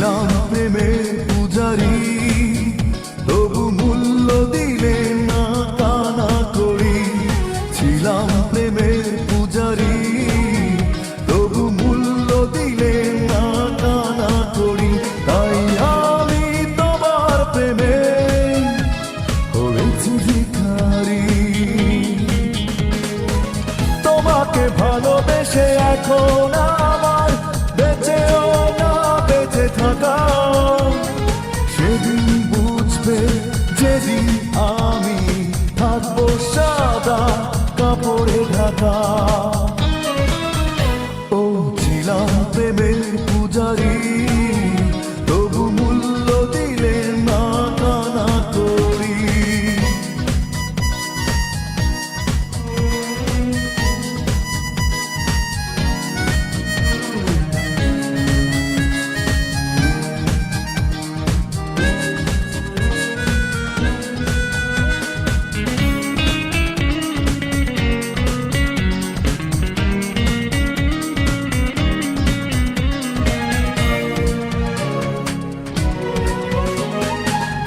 ছিলাম প্রেমের পূজারি। তবু মূল্য দিলে না কানা করি। ছিলাম প্রেমের পূজারি। তবু মূল্য দিলে না কানা করি। তাই আমি তোমার প্রেমে হয়েছি ভিখারি। তোমাকে ভালোবেসে এখন আমার বেঁচে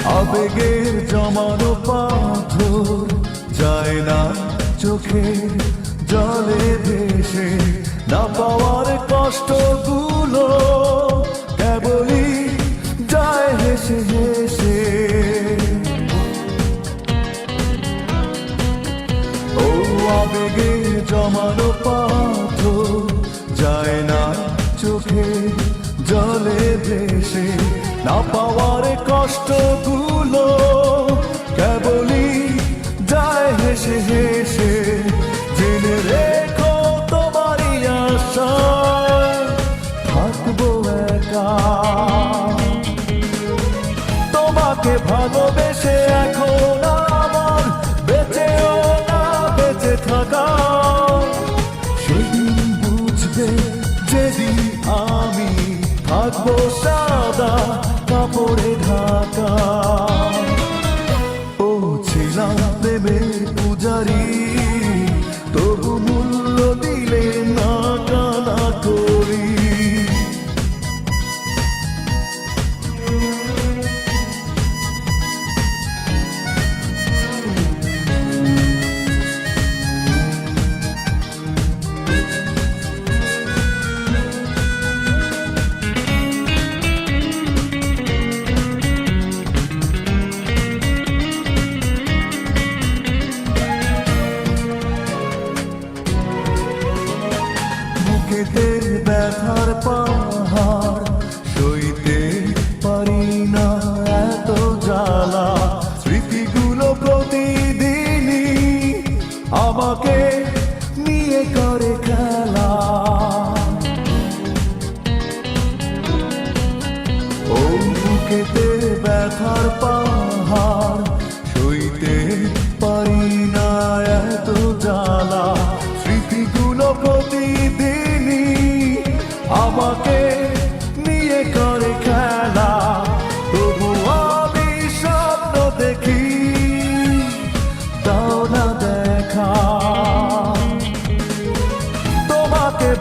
আবেগের জমানো পাথর যায় না চোখে, জলে ভেসে। না পাওয়ার কষ্টগুলো কেবলই যায় হেসে হেসে। ও আবেগে জমানো পাথর যায় না চোখে, জলে ভেসে। না পাওয়ার কষ্টগুলো কেবলই যায় হেসে হেসে। জেনে রেখো তোমারই আশায় থাকব একা। তোমাকে ভালোবেসে এখন আমার বেঁচেও না বেঁচে থাকা। সেদিন বুঝবে যেদিন আমি থাকব সাদা প্রেমের পূজারি। বুকেতে ব্যথার পাহাড়, সইতে পারি না এত জ্বালা। স্মৃতিগুলো প্রতিদিনই আমাকে নিয়ে করে খেলা। ও বুকেতে ব্যথার পাহাড়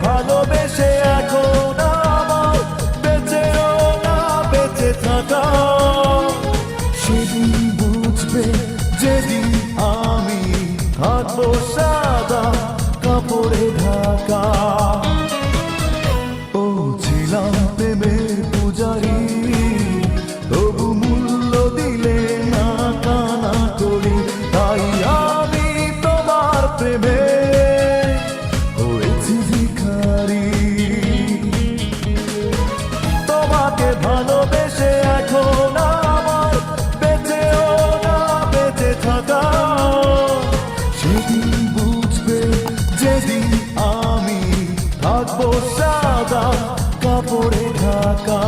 ভালোবেসে এখন আমার বেঁচে না বেঁচে থাকা। সেদিন বুঝবে যেদিন আমি থাকব সাদা কাপড়ে ঢাকা। ও মূল্য দিলে না আমি তোমার কাপড় সাদা কাপড়ে ঢাকা।